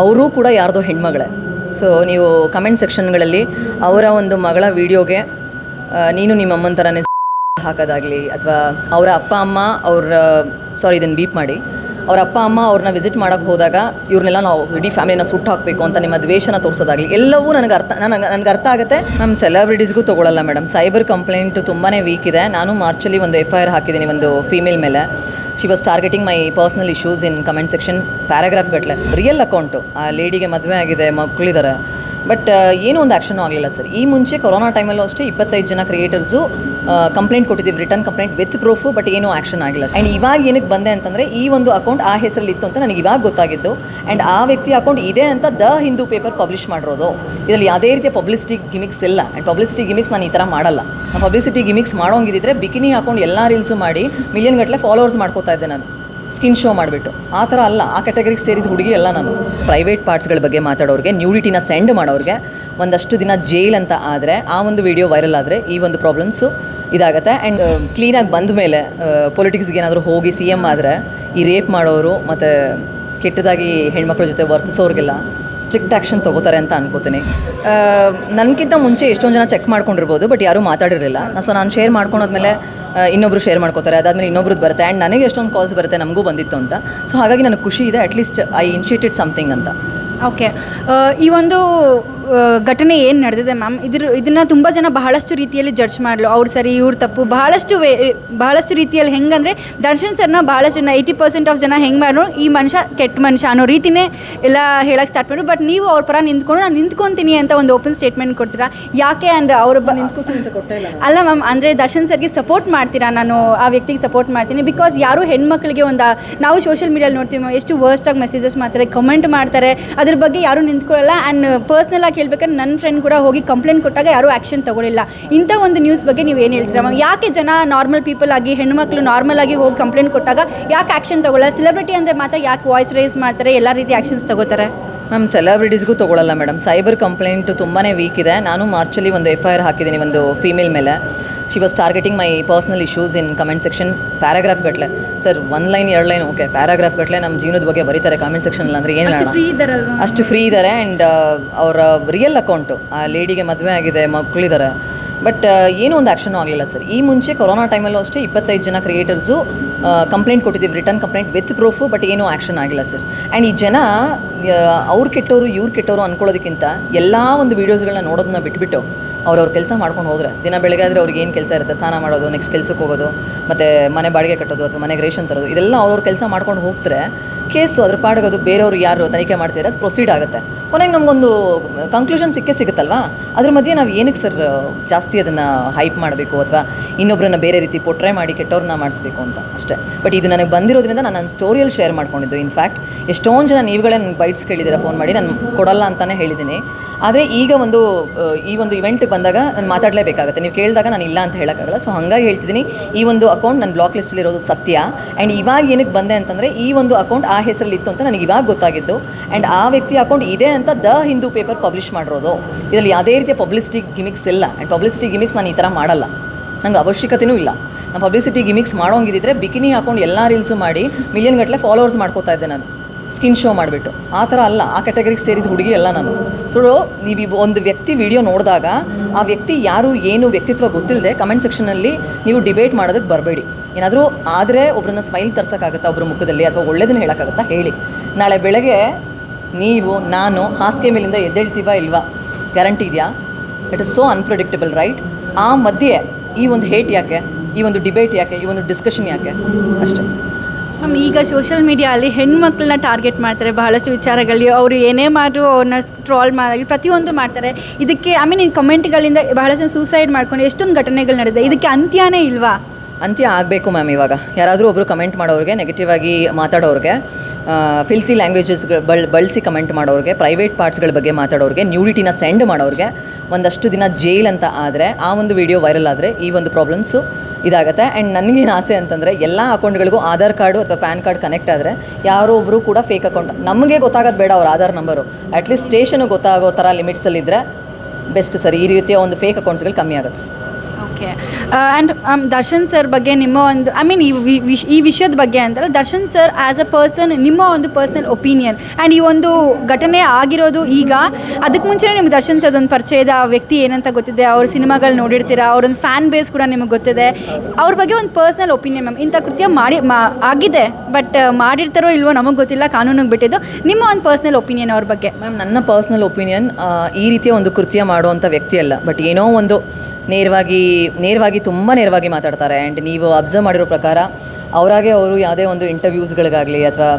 ಅವರೂ ಕೂಡ ಯಾರ್ದೋ ಹೆಣ್ಮಗಳೇ. ಸೊ ನೀವು ಕಮೆಂಟ್ ಸೆಕ್ಷನ್ಗಳಲ್ಲಿ ಅವರ ಒಂದು ಮಗಳ ವಿಡಿಯೋಗೆ ನೀನು ನಿಮ್ಮ ಅಮ್ಮನ ಥರನೇ ಹಾಕೋದಾಗಲಿ, ಅಥವಾ ಅವರ ಅಪ್ಪ, ಅಮ್ಮ, ಅವ್ರ ಸಾರಿ ಇದನ್ನು ಬೀಪ್ ಮಾಡಿ. ಅವ್ರ ಅಪ್ಪ, ಅಮ್ಮ ಅವ್ರನ್ನ ವಿಸಿಟ್ ಮಾಡೋಕ್ಕೆ ಹೋದಾಗ ಇವ್ರನ್ನೆಲ್ಲ ನಾವು ಇಡೀ ಫ್ಯಾಮಿಲಿನ ಸುಟ್ಟು ಹಾಕಬೇಕು ಅಂತ ನಿಮ್ಮ ದ್ವೇಷನ ತೋರಿಸೋದಾಗಲಿ, ಎಲ್ಲವೂ ನನಗೆ ಅರ್ಥ ನನಗೆ ನನಗೆ ಅರ್ಥ ಆಗುತ್ತೆ. ನಮ್ಮ ಸೆಲೆಬ್ರಿಟೀಸ್ಗೂ ತೊಗೊಳ್ಳಲ್ಲ ಮೇಡಮ್ ಸೈಬರ್ ಕಂಪ್ಲೇಂಟ್ ತುಂಬಾ ವೀಕ್ ಇದೆ. ನಾನು ಮಾರ್ಚಲ್ಲಿ ಒಂದು ಎಫ್ ಐ ಆರ್ ಹಾಕಿದ್ದೀನಿ ಒಂದು ಫೀಮೇಲ್ ಮೇಲೆ. She was targeting my personal issues in comment section paragraph ಗಟ್ಟಲೆ ರಿಯಲ್ ಅಕೌಂಟು ಆ ಲೇಡಿಗೆ ಮದುವೆ ಆಗಿದೆ ಮಕ್ಕಳಿದ್ದಾರೆ ಬಟ್ ಏನೂ ಒಂದು ಆ್ಯಕ್ಷನೂ ಆಗಲಿಲ್ಲ ಸರ್. ಈ ಮುಂಚೆ ಕೊರೋನಾ ಟೈಮಲ್ಲೂ ಅಷ್ಟೇ ಇಪ್ಪತ್ತೈದು ಜನ ಕ್ರಿಯೇಟರ್ಸು ಕಂಪ್ಲೇಂಟ್ ಕೊಟ್ಟಿದ್ದೀವಿ return complaint with proof but ಏನೂ ಆ್ಯಕ್ಷನ್ ಆಗಿಲ್ಲ ಆ್ಯಂಡ್ ಇವಾಗ ಏನಕ್ಕೆ ಬಂದೆ ಅಂತಂದರೆ, ಈ ಒಂದು ಅಕೌಂಟ್ ಆ ಹೆಸರಲ್ಲಿ ಇತ್ತು ಅಂತ ನನಗೆ ಇವಾಗ ಗೊತ್ತಾಗಿದ್ದು. ಆ್ಯಂಡ್ ಆ ವ್ಯಕ್ತಿ ಅಕೌಂಟ್ ಇದೆ ಅಂತ ದ ಹಿಂದೂ ಪೇಪರ್ ಪಬ್ಲಿಷ್ ಮಾಡಿರೋದು. ಇದರಲ್ಲಿ ಯಾವುದೇ ರೀತಿಯ ಪಬ್ಲಿಸಿಟಿ ಗಿಮಿಕ್ಸ್ ಇಲ್ಲ. ಆ್ಯಂಡ್ ಪಬ್ಲಿಸಿಟಿ ಗಿಮಿಕ್ಸ್ ನಾನು ಈ ಥರ ಮಾಡಲ್ಲ. ನಾನು ಪಬ್ಲಿಸಿಟಿ ಗಿಮಿಕ್ಸ್ ಮಾಡೋಂಗಿದ್ರೆ ಬಿಕಿನಿ ಅಕೌಂಟ್ ಎಲ್ಲ ರೀಲ್ಸು ಮಾಡಿ ಮಿಲಿಯನ್ ಗಟ್ಟಲೆ ಫಾಲೋವರ್ಸ್ ಮಾಡ್ಕೋತಾ ಇದ್ದೆ ನಾನು. ಸ್ಕಿನ್ ಶೋ ಮಾಡಿಬಿಟ್ಟು. ಆ ಥರ ಅಲ್ಲ, ಆ ಕ್ಯಾಟಗರಿಗೆ ಸೇರಿದ ಹುಡುಗಿ ಅಲ್ಲ ನಾನು. ಪ್ರೈವೇಟ್ ಪಾರ್ಟ್ಸ್ಗಳ ಬಗ್ಗೆ ಮಾತಾಡೋರಿಗೆ ನ್ಯೂಡಿಟಿನ ಸೆಂಡ್ ಮಾಡೋರಿಗೆ, ಒಂದಷ್ಟು ದಿನ ಜೈಲ್ ಅಂತ ಆದರೆ, ಆ ಒಂದು ವಿಡಿಯೋ ವೈರಲ್ ಆದರೆ ಈ ಒಂದು ಪ್ರಾಬ್ಲಮ್ಸು ಇದಾಗುತ್ತೆ. ಆ್ಯಂಡ್ ಕ್ಲೀನಾಗಿ ಬಂದ ಮೇಲೆ ಪೊಲಿಟಿಕ್ಸ್ಗೆ ಏನಾದರೂ ಹೋಗಿ ಸಿ ಎಂ ಆದರೆ, ಈ ರೇಪ್ ಮಾಡೋರು ಮತ್ತು ಕೆಟ್ಟದಾಗಿ ಹೆಣ್ಮಕ್ಳ ಜೊತೆ ವರ್ತಿಸೋರಿಗೆಲ್ಲ ಸ್ಟ್ರಿಕ್ಟ್ ಆ್ಯಕ್ಷನ್ ತೊಗೋತಾರೆ ಅಂತ ಅನ್ಕೋತೀನಿ. ನನಗಿಂತ ಮುಂಚೆ ಎಷ್ಟೊಂದು ಜನ ಚೆಕ್ ಮಾಡ್ಕೊಂಡಿರ್ಬೋದು ಬಟ್ ಯಾರೂ ಮಾತಾಡಿರಲಿಲ್ಲ. ಸೊ ನಾನು ಶೇರ್ ಮಾಡ್ಕೊಂಡಾದ್ಮೇಲೆ ಇನ್ನೊಬ್ರು ಶೇರ್ ಮಾಡ್ಕೋತಾರೆ. ಅದಾದಮೇಲೆ ಇನ್ನೊಬ್ರದ್ದು ಬರುತ್ತೆ. ಆ್ಯಂಡ್ ನನಗೆ ಎಷ್ಟೊಂದು ಕಾಲ್ಸ್ ಬರುತ್ತೆ, ನಮಗೂ ಬಂದಿತ್ತು ಅಂತ. ಸೊ ಹಾಗಾಗಿ ನನಗೆ ಖುಷಿ ಇದೆ at least I initiated something ಅಂತ. ಓಕೆ ಈ ಒಂದು ಘಟನೆ ಏನು ನಡೆದಿದೆ ಮ್ಯಾಮ್? ಇದ್ರ ಇದನ್ನು ತುಂಬ ಜನ ಬಹಳಷ್ಟು ರೀತಿಯಲ್ಲಿ ಜಡ್ಜ್ ಮಾಡಲು. ಅವ್ರು ಸರಿ ಇವ್ರು ತಪ್ಪು. ಬಹಳಷ್ಟು ವೇ ಬಹಳಷ್ಟು ರೀತಿಯಲ್ಲಿ ಹೆಂಗಂದರೆ ದರ್ಶನ್ ಸರ್ನ ಭಾಳಷ್ಟು ಜನ ಏಯ್ಟಿ ಪರ್ಸೆಂಟ್ ಆಫ್ ಜನ ಹೆಂಗೆ ಮಾಡೋ ಈ ಮನುಷ್ಯ ಕೆಟ್ಟ ಮನುಷ್ಯ ಅನ್ನೋ ರೀತಿನೇ ಎಲ್ಲ ಹೇಳಕ್ಕೆ ಸ್ಟಾರ್ಟ್ ಮಾಡಿ ಬಟ್ ನೀವು ಅವ್ರ ಪರ ನಿಂತ್ಕೊಂಡು ನಾನು ನಿಂತ್ಕೊತೀನಿ ಅಂತ ಒಂದು ಓಪನ್ ಸ್ಟೇಟ್ಮೆಂಟ್ ಕೊಡ್ತೀರಾ? ಯಾಕೆ ಆ್ಯಂಡ್ ಅವ್ರ ಅಲ್ಲ ಮ್ಯಾಮ್ ಅಂದರೆ ದರ್ಶನ್ ಸರ್ಗೆ ಸಪೋರ್ಟ್ ಮಾಡ್ತೀರಾ? ನಾನು ಆ ವ್ಯಕ್ತಿಗೆ ಸಪೋರ್ಟ್ ಮಾಡ್ತೀನಿ. ಬಿಕಾಸ್ ಯಾರು ಹೆಣ್ಮಕ್ಳಿಗೆ ಒಂದು ನಾವು ಸೋಷಿಯಲ್ ಮೀಡಿಯಲ್ಲಿ ನೋಡ್ತೀವಿ ಮ್ಯಾಮ್ ಎಷ್ಟು ವರ್ಸ್ಟಾಗಿ ಮೆಸೇಜಸ್ ಮಾಡ್ತಾರೆ ಕಮೆಂಟ್ ಮಾಡ್ತಾರೆ. ಅದ್ರ ಬಗ್ಗೆ ಯಾರೂ ನಿಂತ್ಕೊಳ್ಳಲ್ಲ ಆ್ಯಂಡ್ ಪರ್ಸ್ನಲ್ ಆಗಿ ಹೇಳ್ಬೇಕಾದ್ರೆ ನನ್ನ ಫ್ರೆಂಡ್ ಕೂಡ ಹೋಗಿ ಕಂಪ್ಲೇಂಟ್ ಕೊಟ್ಟಾಗ ಯಾರೂ ಆ್ಯಕ್ಷನ್ ತಗೊಳ್ಳಿಲ್ಲ ಇಂಥ ಒಂದು ನ್ಯೂಸ್ ಬಗ್ಗೆ ನೀವು ಏನು ಹೇಳ್ತೀರಾ ಮ್ಯಾಮ್ ಯಾಕೆ ಜನ ನಾರ್ಮಲ್ ಪೀಪಲ್ ಆಗಿ ಹೆಣ್ಮಕ್ಳು ನಾರ್ಮಲ್ ಆಗಿ ಹೋಗಿ ಕಂಪ್ಲೇಂಟ್ ಕೊಟ್ಟಾಗ ಯಾಕೆ ಆ್ಯಕ್ಷನ್ ತಗೊಳ್ಳಲ್ಲ ಸೆಲೆಬ್ರಿಟಿ ಅಂದರೆ ಮಾತ್ರ ಯಾಕೆ ವಾಯ್ಸ್ ರೇಸ್ ಮಾಡ್ತಾರೆ, ಎಲ್ಲ ರೀತಿ ಆ್ಯಕ್ಷನ್ಸ್ ತಗೋತಾರೆ? ಮ್ಯಾಮ್ ಸೆಲೆಬ್ರಿಟೀಸ್ಗೂ ತೊಗೊಳ್ಳಲ್ಲ ಮೇಡಮ್ ಸೈಬರ್ ಕಂಪ್ಲೇಂಟು ತುಂಬಾ ವೀಕ್ ಇದೆ. ನಾನು ಮಾರ್ಚಲ್ಲಿ ಒಂದು ಎಫ್ ಐ ಆರ್ ಹಾಕಿದ್ದೀನಿ, ಒಂದು ಫೀಮೇಲ್ ಮೇಲೆ. She was targeting my personal issues in comment section paragraph ಗಟ್ಟಲೆ ಸರ್ ಒನ್ ಲೈನ್ ಎರಡು ಲೈನ್ ಓಕೆ ಪ್ಯಾರಾಗ್ರಾಫ್ ಗಟ್ಟಲೆ ನಮ್ಮ ಜೀವನದ ಬಗ್ಗೆ ಬರೀತಾರೆ ಕಾಮೆಂಟ್ ಸೆಕ್ಷನ್ ಅಂದ್ರೆ ಏನು ಅಷ್ಟು ಫ್ರೀ ಇದ್ದಾರೆ ಆ್ಯಂಡ್ ಅವರ ರಿಯಲ್ ಅಕೌಂಟು ಆ ಲೇಡಿಗೆ ಮದುವೆ ಆಗಿದೆ ಮಕ್ಕಳಿದ್ದಾರೆ ಬಟ್ ಏನೂ ಒಂದು ಆ್ಯಕ್ಷನೂ ಆಗಲಿಲ್ಲ ಸರ್ ಈ ಮುಂಚೆ ಕೊರೋನಾ ಟೈಮಲ್ಲೂ ಅಷ್ಟೇ ಇಪ್ಪತ್ತೈದು ಜನ ಕ್ರಿಯೇಟರ್ಸು ಕಂಪ್ಲೇಂಟ್ ಕೊಟ್ಟಿದ್ದೀವಿ return complaint with proof but ಏನೂ ಆ್ಯಕ್ಷನ್ ಆಗಿಲ್ಲ ಸರ್ ಆ್ಯಂಡ್ ಈ ಜನ ಅವ್ರು ಕೆಟ್ಟವರು ಇವ್ರು ಕೆಟ್ಟವರು ಅಂದ್ಕೊಳ್ಳೋದಕ್ಕಿಂತ ಎಲ್ಲ ಒಂದು ವೀಡಿಯೋಸ್ಗಳನ್ನ ನೋಡೋದನ್ನ ಬಿಟ್ಬಿಟ್ಟು ಅವ್ರವ್ರ ಕೆಲಸ ಮಾಡ್ಕೊಂಡು ಹೋದರೆ, ದಿನ ಬೆಳಗ್ಗೆ ಆದರೆ ಅವ್ರಿಗೆ ಏನು ಕೆಲಸ ಇರುತ್ತೆ? ಸ್ನಾನ ಮಾಡೋದು ನೆಕ್ಸ್ಟ್ ಕೆಲಸಕ್ಕೆ ಹೋಗೋದು, ಮತ್ತು ಮನೆ ಬಾಡಿಗೆ ಕಟ್ಟೋದು, ಅಥವಾ ಮನೆಗೆ ರೇಷನ್ ತರೋದು, ಇದೆಲ್ಲ ಅವ್ರವ್ರ ಕೆಲಸ ಮಾಡ್ಕೊಂಡು ಹೋಗ್ತಾರೆ. ಕೇಸು ಅದ್ರ ಪಾಡಗೋದು ಬೇರೆಯವರು ಯಾರು ತನಿಖೆ ಮಾಡ್ತಿದ್ದಾರೆ ಅದು ಪ್ರೊಸೀಡ್ ಆಗುತ್ತೆ. ಕೊನೆಗೆ ನಮಗೊಂದು ಕಂಕ್ಲೂಷನ್ ಸಿಕ್ಕೇ ಸಿಗುತ್ತಲ್ವಾ? ಅದ್ರ ಮಧ್ಯೆ ನಾವು ಏನಕ್ಕೆ ಸರ್ ಜಾಸ್ತಿ ಅದನ್ನು ಹೈಪ್ ಮಾಡಬೇಕು ಅಥವಾ ಇನ್ನೊಬ್ಬರನ್ನ ಬೇರೆ ರೀತಿ ಪೊಟ್ರೆ ಮಾಡಿ ಕೆಟ್ಟವ್ರನ್ನ ಮಾಡಿಸ್ಬೇಕು ಅಂತ? ಅಷ್ಟೇ. ಬಟ್ ಇದು ನನಗೆ ಬಂದಿರೋದ್ರಿಂದ ನಾನು ನನ್ನ ಸ್ಟೋರಿಯಲ್ಲಿ ಶೇರ್ ಮಾಡ್ಕೊಂಡಿದ್ದು. ಇನ್ಫ್ಯಾಕ್ಟ್ ಎಷ್ಟೊಂದು ಜನ ನೀವುಗಳೇ ನನಗೆ ಬೈಟ್ಸ್ ಕೇಳಿದ್ದೀರಾ ಫೋನ್ ಮಾಡಿ? ನಾನು ಕೊಡಲ್ಲ ಅಂತಲೇ ಹೇಳಿದ್ದೀನಿ. ಆದರೆ ಈಗ ಒಂದು, ಈ ಒಂದು ಇವೆಂಟ್ಗೆ ಬಂದಾಗ ನಾನು ಮಾತಾಡಲೇಬೇಕಾಗುತ್ತೆ. ನೀವು ಕೇಳಿದಾಗ ನಾನು ಇಲ್ಲ ಅಂತ ಹೇಳೋಕ್ಕಾಗಲ್ಲ. ಸೊ ಹಾಗಾಗಿ ಹೇಳ್ತಿದ್ದೀನಿ, ಈ ಒಂದು ಅಕೌಂಟ್ ನನ್ನ ಬ್ಲಾಕ್ ಲಿಸ್ಟಲ್ಲಿರೋದು ಸತ್ಯ. ಆ್ಯಂಡ್ ಇವಾಗ ಏನಕ್ಕೆ ಬಂದೆ ಅಂತಂದರೆ, ಈ ಒಂದು ಅಕೌಂಟ್ ಆ ಹೆಸರಲ್ಲಿ ಇತ್ತು ಅಂತ ನನಗೆ ಇವಾಗ ಗೊತ್ತಾಗಿದ್ದು. ಆ್ಯಂಡ್ ಆ ವ್ಯಕ್ತಿ ಅಕೌಂಟ್ ಇದೆ ಅಂತ ದ ಹಿಂದೂ ಪೇಪರ್ ಪಬ್ಲಿಷ್ ಮಾಡಿರೋದು. ಇದರಲ್ಲಿ ಯಾವುದೇ ರೀತಿಯ ಪಬ್ಲಿಸಿಟಿ ಗಿಮಿಕ್ಸ್ ಇಲ್ಲ. ಆ್ಯಂಡ್ ಪಬ್ಲಿಸಿಟಿ ಗಿಮಿಕ್ಸ್ ನಾನು ಈ ಥರ ಮಾಡಲ್ಲ. ನಂಗೆ ಅವಶ್ಯಕತೆಯೂ ಇಲ್ಲ. ನಾನು ಪಬ್ಲಿಸಿಟಿ ಗಿಮಿಕ್ಸ್ ಮಾಡೋಂಗಿದ್ರೆ ಬಿಕಿನಿ ಹಾಕೊಂಡು ಎಲ್ಲ ರೀಲ್ಸು ಮಾಡಿ ಮಿಲಿಯನ್ ಗಟ್ಟಲೆ ಫಾಲೋವರ್ಸ್ ಮಾಡ್ಕೋತಾ ಇದ್ದೆ ನಾನು. ಸ್ಕಿನ್ ಶೋ ಮಾಡಿಬಿಟ್ಟು. ಆ ಥರ ಅಲ್ಲ, ಆ ಕ್ಯಾಟಗರಿಗೆ ಸೇರಿದ ಹುಡುಗಿ ಅಲ್ಲ ನಾನು. ಸೊ ನೀವು ಒಂದು ವ್ಯಕ್ತಿ ವಿಡಿಯೋ ನೋಡಿದಾಗ, ಆ ವ್ಯಕ್ತಿ ಯಾರು, ಏನು ವ್ಯಕ್ತಿತ್ವ ಗೊತ್ತಿಲ್ಲದೆ ಕಮೆಂಟ್ ಸೆಕ್ಷನಲ್ಲಿ ನೀವು ಡಿಬೇಟ್ ಮಾಡೋದಕ್ಕೆ ಬರಬೇಡಿ. ಏನಾದರೂ ಆದರೆ ಒಬ್ಬರನ್ನ ಸ್ಮೈಲ್ ತರ್ಸೋಕ್ಕಾಗುತ್ತಾ ಒಬ್ಬರ ಮುಖದಲ್ಲಿ ಅಥವಾ ಒಳ್ಳೇದನ್ನು ಹೇಳೋಕ್ಕಾಗುತ್ತಾ ಹೇಳಿ. ನಾಳೆ ಬೆಳಗ್ಗೆ ನೀವು, ನಾನು ಹಾಸಿಗೆ ಮೇಲಿಂದ ಎದ್ದೇಳ್ತೀವಾ ಇಲ್ವಾ? ಗ್ಯಾರಂಟಿ ಇದೆಯಾ? It is so unpredictable right ಆ ಮಧ್ಯೆ ಈ ಒಂದು ಹೇಟ್ ಯಾಕೆ? ಈ ಒಂದು ಡಿಬೇಟ್ ಯಾಕೆ? ಈ ಒಂದು ಡಿಸ್ಕಷನ್ ಯಾಕೆ? ಅಷ್ಟೇ. ಮ್ಯಾಮ್, ಈಗ ಸೋಷಿಯಲ್ ಮೀಡಿಯಲ್ಲಿ ಹೆಣ್ಮಕ್ಳನ್ನ ಟಾರ್ಗೆಟ್ ಮಾಡ್ತಾರೆ. ಬಹಳಷ್ಟು ವಿಚಾರಗಳಲ್ಲಿ ಅವರು ಏನೇ ಮಾಡು ಅವ್ರನ್ನ ಟ್ರಾಲ್ ಮಾಡಿ ಪ್ರತಿಯೊಂದು ಮಾಡ್ತಾರೆ. ಇದಕ್ಕೆ ಐ ಮೀನ್ ಕಮೆಂಟ್ಗಳಿಂದ ಬಹಳಷ್ಟು ಸೂಸೈಡ್ ಮಾಡ್ಕೊಂಡು ಎಷ್ಟೊಂದು ಘಟನೆಗಳು ನಡೆದಿದೆ. ಇದಕ್ಕೆ ಅಂತ್ಯನೇ ಇಲ್ವಾ? ಅಂತ್ಯ ಆಗಬೇಕು ಮ್ಯಾಮ್ ಇವಾಗ. ಯಾರಾದರೂ ಒಬ್ಬರು ಕಮೆಂಟ್ ಮಾಡೋರಿಗೆ ನೆಗೆಟಿವ್ ಆಗಿ ಮಾತಾಡೋರಿಗೆ ಫಿಲ್ತಿ ಲ್ಯಾಂಗ್ವೇಜಸ್ ಬಳ್, ಬಳಸಿ ಕಮೆಂಟ್ ಮಾಡೋರಿಗೆ ಪ್ರೈವೇಟ್ ಪಾರ್ಟ್ಸ್ಗಳ ಬಗ್ಗೆ ಮಾತಾಡೋರಿಗೆ ನ್ಯೂಡಿಟಿನ ಸೆಂಡ್ ಮಾಡೋರಿಗೆ ಒಂದಷ್ಟು ದಿನ ಜೈಲ್ ಅಂತ ಆದರೆ, ಆ ಒಂದು ವಿಡಿಯೋ ವೈರಲ್ ಆದರೆ ಈ ಒಂದು ಪ್ರಾಬ್ಲಮ್ಸು ಇದಾಗುತ್ತೆ. ಆ್ಯಂಡ್ ನನಗೇನು ಆಸೆ ಅಂತಂದರೆ, ಎಲ್ಲ ಅಕೌಂಟ್ಗಳಿಗೂ ಆಧಾರ್ ಕಾರ್ಡು ಅಥವಾ ಪ್ಯಾನ್ ಕಾರ್ಡ್ ಕನೆಕ್ಟ್ ಆದರೆ, ಯಾರೋ ಒಬ್ಬರು ಕೂಡ ಫೇಕ್ ಅಕೌಂಟ್ ನಮಗೆ ಗೊತ್ತಾಗೋದು ಬೇಡ ಅವ್ರ ಆಧಾರ್ ನಂಬರು ಅಟ್ಲೀಸ್ಟ್ ಸ್ಟೇಷನ್ಗೆ ಗೊತ್ತಾಗೋ ಥರ ಲಿಮಿಟ್ಸಲ್ಲಿದ್ದರೆ ಬೆಸ್ಟ್ ಸರ್. ಈ ರೀತಿಯ ಒಂದು ಫೇಕ್ ಅಕೌಂಟ್ಸ್ಗಳು ಕಮ್ಮಿ ಆಗುತ್ತೆ. ಓಕೆ. ಆ್ಯಂಡ್ ದರ್ಶನ್ ಸರ್ ಬಗ್ಗೆ ನಿಮ್ಮ ಒಂದು ಐ ಮೀನ್ ಈ ವಿಶ್- ಈ ವಿಷಯದ ಬಗ್ಗೆ ಅಂತಲ್ಲ, Darshan sir as a person ನಿಮ್ಮ ಒಂದು ಪರ್ಸನಲ್ ಒಪಿನಿಯನ್ ಆ್ಯಂಡ್ ಈ ಒಂದು ಘಟನೆ ಆಗಿರೋದು ಈಗ ಅದಕ್ಕೆ ಮುಂಚೆ ನಿಮ್ಗೆ ದರ್ಶನ್ ಸರ್ ಒಂದು ಪರಿಚಯದ ವ್ಯಕ್ತಿ ಏನಂತ ಗೊತ್ತಿದೆ? ಅವ್ರ ಸಿನಿಮಾಗಳು ನೋಡಿರ್ತೀರಾ? ಅವ್ರೊಂದು ಫ್ಯಾನ್ ಬೇಸ್ ಕೂಡ ನಿಮಗೆ ಗೊತ್ತಿದೆ. ಅವ್ರ ಬಗ್ಗೆ ಒಂದು ಪರ್ಸ್ನಲ್ ಒಪಿನಿಯನ್ ಮ್ಯಾಮ್ ಇಂಥ ಕೃತ್ಯ ಮಾಡಿ, ಮಾ, ಆಗಿದೆ. ಬಟ್ ಮಾಡಿರ್ತಾರೋ ಇಲ್ವೋ ನಮಗೆ ಗೊತ್ತಿಲ್ಲ, ಕಾನೂನಿಗೆ ಬಿಟ್ಟಿದ್ದು. ನಿಮ್ಮ ಒಂದು ಪರ್ಸ್ನಲ್ ಒಪಿನಿಯನ್ ಅವ್ರ ಬಗ್ಗೆ. ಮ್ಯಾಮ್ ನನ್ನ ಪರ್ಸ್ನಲ್ ಒಪಿನಿಯನ್ ಈ ರೀತಿಯ ಒಂದು ಕೃತ್ಯ ಮಾಡುವಂಥ ವ್ಯಕ್ತಿ ಅಲ್ಲ. ಬಟ್ ಏನೋ ಒಂದು ನೇರವಾಗಿ ನೇರವಾಗಿ ತುಂಬ ನೇರವಾಗಿ ಮಾತಾಡ್ತಾರೆ. ಆ್ಯಂಡ್ ನೀವು ಅಬ್ಸರ್ವ್ ಮಾಡಿರೋ ಪ್ರಕಾರ, ಅವರಾಗೆ ಅವರು ಯಾವುದೇ ಒಂದು ಇಂಟರ್ವ್ಯೂಸ್ಗಳಿಗಾಗಲಿ ಅಥವಾ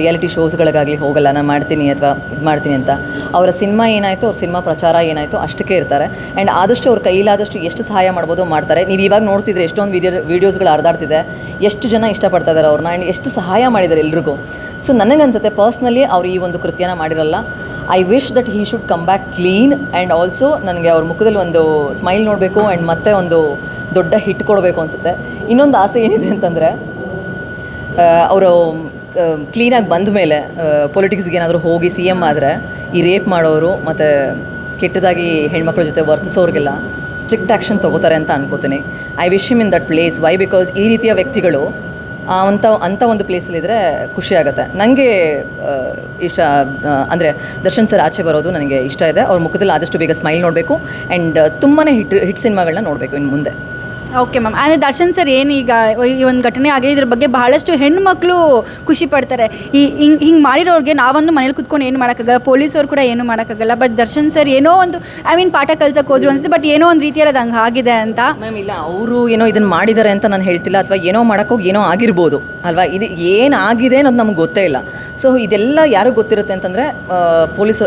ರಿಯಾಲಿಟಿ ಶೋಸ್ಗಳಿಗಾಗಲಿ ಹೋಗಲ್ಲ, ನಾನು ಮಾಡ್ತೀನಿ ಅಥವಾ ಇದು ಮಾಡ್ತೀನಿ ಅಂತ. ಅವರ ಸಿನಿಮಾ ಏನಾಯಿತು, ಅವ್ರ ಸಿನಿಮಾ ಪ್ರಚಾರ ಏನಾಯಿತು ಅಷ್ಟಕ್ಕೆ ಇರ್ತಾರೆ. ಆ್ಯಂಡ್ ಆದಷ್ಟು ಅವ್ರ ಕೈಲಾದಷ್ಟು ಎಷ್ಟು ಸಹಾಯ ಮಾಡ್ಬೋದು ಮಾಡ್ತಾರೆ. ನೀವು ಇವಾಗ ನೋಡ್ತಿದ್ರೆ ಎಷ್ಟೊಂದು ವಿಡಿಯೋ ವೀಡಿಯೋಸ್ಗಳು ಹರಿದಾಡ್ತಿದೆ. ಎಷ್ಟು ಜನ ಇಷ್ಟಪಡ್ತಾ ಇದ್ದಾರೆ ಅವ್ರನ್ನ. ಆ್ಯಂಡ್ ಎಷ್ಟು ಸಹಾಯ ಮಾಡಿದ್ದಾರೆ ಎಲ್ರಿಗೂ. ಸೊ ನನಗನ್ಸುತ್ತೆ ಪರ್ಸ್ನಲಿ ಅವ್ರು ಈ ಒಂದು ಕೃತ್ಯನ ಮಾಡಿರಲ್ಲ. I wish that he should come back clean and also ನನಗೆ ಅವ್ರ ಮುಖದಲ್ಲಿ ಒಂದು ಸ್ಮೈಲ್ ನೋಡಬೇಕು ಆ್ಯಂಡ್ ಮತ್ತೆ ಒಂದು ದೊಡ್ಡ ಹಿಟ್ ಕೊಡಬೇಕು ಅನಿಸುತ್ತೆ. ಇನ್ನೊಂದು ಆಸೆ ಏನಿದೆ ಅಂತಂದರೆ ಅವರು ಕ್ಲೀನಾಗಿ ಬಂದ ಮೇಲೆ ಪೊಲಿಟಿಕ್ಸ್ಗೆ ಏನಾದರೂ ಹೋಗಿ ಸಿ ಎಂ ಆದರೆ ಈ ರೇಪ್ ಮಾಡೋರು ಮತ್ತು ಕೆಟ್ಟದಾಗಿ ಹೆಣ್ಮಕ್ಳ ಜೊತೆ ವರ್ತಿಸೋರಿಗೆಲ್ಲ ಸ್ಟ್ರಿಕ್ಟ್ ಆ್ಯಕ್ಷನ್ ತೊಗೋತಾರೆ ಅಂತ ಅನ್ಕೋತೀನಿ. I wish him in that place why because ಈ ರೀತಿಯ ವ್ಯಕ್ತಿಗಳು ಅಂಥ ಅಂಥ ಒಂದು ಖುಷಿ ಆಗುತ್ತೆ. ನನಗೆ ಇಷ್ಟ ಅಂದರೆ ದರ್ಶನ್ ಸರ್ ಆಚೆ ಬರೋದು ನನಗೆ ಇಷ್ಟ ಇದೆ. ಅವ್ರ ಮುಖದಲ್ಲಿ ಆದಷ್ಟು ಬೇಗ ಸ್ಮೈಲ್ ನೋಡಬೇಕು. ಆ್ಯಂಡ್ ತುಂಬಾ ಹಿಟ್ ಹಿಟ್ ಸಿನಿಮಾಗಳನ್ನ ನೋಡಬೇಕು ಇನ್ನು ಮುಂದೆ. ಓಕೆ ಮ್ಯಾಮ್ ಅಂದರೆ ದರ್ಶನ್ ಸರ್, ಏನು ಈಗ ಈ ಒಂದು ಘಟನೆ ಆಗಿದೆ, ಇದ್ರ ಬಗ್ಗೆ ಬಹಳಷ್ಟು ಹೆಣ್ಮಕ್ಳು ಖುಷಿ ಪಡ್ತಾರೆ. ಈ ಹಿಂಗೆ ಹಿಂಗೆ ಮಾಡಿರೋರಿಗೆ ನಾವೊಂದು ಮನೇಲಿ ಕುತ್ಕೊಂಡು ಏನು ಮಾಡೋಕ್ಕಾಗಲ್ಲ, ಪೊಲೀಸವ್ರು ಕೂಡ ಏನು ಮಾಡೋಕ್ಕಾಗಲ್ಲ ಬಟ್ ದರ್ಶನ್ ಸರ್ ಏನೋ ಒಂದು ಐ ಮೀನ್ ಪಾಠ ಕಲ್ಸಕ್ಕೆ ಹೋದ್ರು ಅನ್ಸುತ್ತೆ ಬಟ್ ಏನೋ ಒಂದು ರೀತಿಯಲ್ಲಿ ಅದು ಹಂಗೆ ಆಗಿದೆ ಅಂತ. ಮ್ಯಾಮ್ ಇಲ್ಲ, ಅವರು ಏನೋ ಇದನ್ನು ಮಾಡಿದ್ದಾರೆ ಅಂತ ನಾನು ಹೇಳ್ತಿಲ್ಲ, ಅಥವಾ ಏನೋ ಮಾಡೋಕ್ಕೋಗಿ ಏನೋ ಆಗಿರ್ಬೋದು, ಅಲ್ವಾ? ಇದು ಏನಾಗಿದೆ ಅನ್ನೋದು ನಮ್ಗೆ ಗೊತ್ತೇ ಇಲ್ಲ. ಸೊ ಇದೆಲ್ಲ ಯಾರು ಗೊತ್ತಿರುತ್ತೆ ಅಂತಂದರೆ ಪೊಲೀಸ್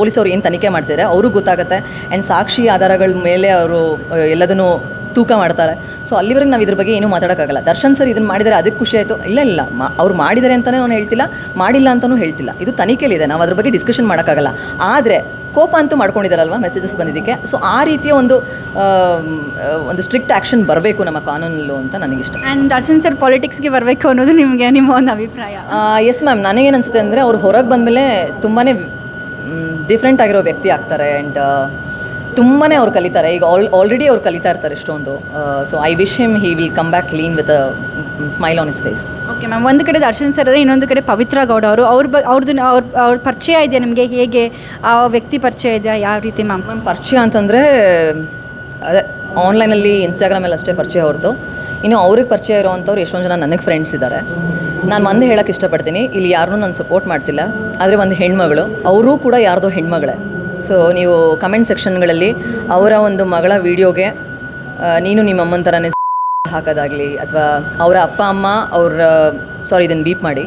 ಪೊಲೀಸವ್ರು ಏನು ತನಿಖೆ ಮಾಡ್ತಿದ್ದಾರೆ ಅವ್ರಿಗೂ ಗೊತ್ತಾಗುತ್ತೆ. ಆ್ಯಂಡ್ ಸಾಕ್ಷಿ ಆಧಾರಗಳ ಮೇಲೆ ಅವರು ಎಲ್ಲದನ್ನು ತೂಕ ಮಾಡ್ತಾರೆ. ಸೊ ಅಲ್ಲಿವರೆಗೆ ನಾವು ಇದ್ರ ಬಗ್ಗೆ ಏನೂ ಮಾತಾಡೋಕ್ಕಾಗಲ್ಲ. ದರ್ಶನ್ ಸರ್ ಇದನ್ನು ಮಾಡಿದರೆ ಅದಕ್ಕೆ ಖುಷಿ ಆಯಿತು. ಇಲ್ಲ ಇಲ್ಲ ಮಾ ಅವ್ರು ಮಾಡಿದ್ದಾರೆ ಅಂತಲೇ ನಾನು ಹೇಳ್ತಿಲ್ಲ. ಮಾಡಿಲ್ಲ ಅಂತಲೂ ಹೇಳ್ತಿಲ್ಲ. ಇದು ತನಿಖೆಯಲ್ಲಿದೆ. ನಾವು ಅದ್ರ ಬಗ್ಗೆ ಡಿಸ್ಕಷನ್ ಮಾಡೋಕ್ಕಾಗಲ್ಲ. ಆದರೆ ಕೋಪ ಅಂತೂ ಮಾಡ್ಕೊಂಡಿದ್ದಾರಲ್ವ ಮೆಸೇಜಸ್ ಬಂದಿದ್ದಕ್ಕೆ? ಸೊ ಆ ರೀತಿಯ ಒಂದು ಒಂದು ಸ್ಟ್ರಿಕ್ಟ್ ಆ್ಯಕ್ಷನ್ ಬರಬೇಕು ನಮ್ಮ ಕಾನೂನಲ್ಲೂ ಅಂತ ನನಗಿಷ್ಟ. ಆ್ಯಂಡ್ ದರ್ಶನ್ ಸರ್ ಪಾಲಿಟಿಕ್ಸ್ಗೆ ಬರಬೇಕು ಅನ್ನೋದು ನಿಮಗೆ ನಿಮ್ಮ ಒಂದು ಅಭಿಪ್ರಾಯ? ಎಸ್ ಮ್ಯಾಮ್ ನನಗೇನು ಅನಿಸುತ್ತೆ ಅಂದರೆ ಅವ್ರು ಹೊರಗೆ ಬಂದಮೇಲೆ ತುಂಬಾ ಡಿಫ್ರೆಂಟ್ ಆಗಿರೋ ವ್ಯಕ್ತಿ ಆಗ್ತಾರೆ. ಆ್ಯಂಡ್ ತುಂಬಾ ಅವ್ರು ಕಲಿತಾರೆ. ಈಗ ಆಲ್ ಆಲ್ರೆಡಿ ಅವ್ರು ಕಲಿತಾ ಇರ್ತಾರೆ ಎಷ್ಟೊಂದು. So I wish him he will come back clean with a smile on his face okay ma'am ಒಂದು ಕಡೆ ದರ್ಶನ್ ಸರ್ ಅಂದರೆ ಇನ್ನೊಂದು ಕಡೆ ಪವಿತ್ರ ಗೌಡ ಅವರು. ಅವ್ರ ಬ ಅವ್ರದ್ದು ಅವ್ರ ಅವ್ರ ಪರಿಚಯ ಇದೆಯಾ ನಿಮಗೆ? ಹೇಗೆ? ಆ ವ್ಯಕ್ತಿ ಪರಿಚಯ ಇದೆಯಾ? ಯಾವ ರೀತಿ ಮ್ಯಾಮ್ ಮ್ಯಾಮ್ ಪರಿಚಯ ಅಂತಂದರೆ ಅದೇ ಆನ್ಲೈನಲ್ಲಿ ಇನ್ಸ್ಟಾಗ್ರಾಮಲ್ಲಿ ಅಷ್ಟೇ ಪರಿಚಯ ಹೊರತು ಇನ್ನು ಅವ್ರಿಗೆ ಪರಿಚಯ ಇರೋವಂಥವ್ರು ಎಷ್ಟೊಂದು ಜನ ನನಗೆ ಫ್ರೆಂಡ್ಸ್ ಇದ್ದಾರೆ ನಾನು ಒಂದು ಹೇಳೋಕ್ಕೆ ಇಷ್ಟಪಡ್ತೀನಿ. ಇಲ್ಲಿ ಯಾರನ್ನೂ ನಾನು ಸಪೋರ್ಟ್ ಮಾಡ್ತಿಲ್ಲ. ಆದರೆ ಒಂದು ಹೆಣ್ಮಗಳು. ಅವರೂ ಕೂಡ ಯಾರ್ದೋ ಹೆಣ್ಮಗಳೇ. ಸೊ ನೀವು ಕಮೆಂಟ್ ಸೆಕ್ಷನ್ಗಳಲ್ಲಿ ಅವರ ಒಂದು ಮಗಳ ವೀಡಿಯೋಗೆ ನೀನು ನಿಮ್ಮ ಅಮ್ಮನ ಥರನೇ ಹಾಕೋದಾಗಲಿ, ಅಥವಾ ಅವರ ಅಪ್ಪ, ಅಮ್ಮ, ಅವ್ರ ಸಾರಿ ಇದನ್ನು ಬೀಪ್ ಮಾಡಿ.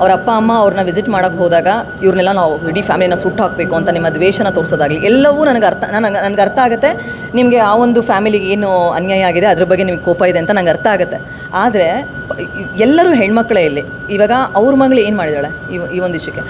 ಅವ್ರ ಅಪ್ಪ, ಅಮ್ಮ ಅವ್ರನ್ನ ವಿಸಿಟ್ ಮಾಡೋಕ್ಕೆ ಹೋದಾಗ ಇವ್ರನ್ನೆಲ್ಲ ನಾವು ಇಡೀ ಫ್ಯಾಮಿಲಿನ ಸುಟ್ಟು ಹಾಕಬೇಕು ಅಂತ ನಿಮ್ಮ ದ್ವೇಷನ ತೋರಿಸೋದಾಗಲಿ, ಎಲ್ಲವೂ ನನಗೆ ಅರ್ಥ ನನಗೆ ನನಗೆ ಅರ್ಥ ಆಗುತ್ತೆ. ನಿಮಗೆ ಆ ಒಂದು ಫ್ಯಾಮಿಲಿಗೆ ಏನು ಅನ್ಯಾಯ ಆಗಿದೆ, ಅದ್ರ ಬಗ್ಗೆ ನಿಮಗೆ ಕೋಪ ಇದೆ ಅಂತ ನಂಗೆ ಅರ್ಥ ಆಗುತ್ತೆ. ಆದರೆ, ಎಲ್ಲರೂ ಹೆಣ್ಮಕ್ಳೇ ಇಲ್ಲಿ. ಇವಾಗ ಅವ್ರ ಮಗಳು ಏನು ಮಾಡಿದಾಳೆ ಈ ಈ ಒಂದು ವಿಷಯಕ್ಕೆ?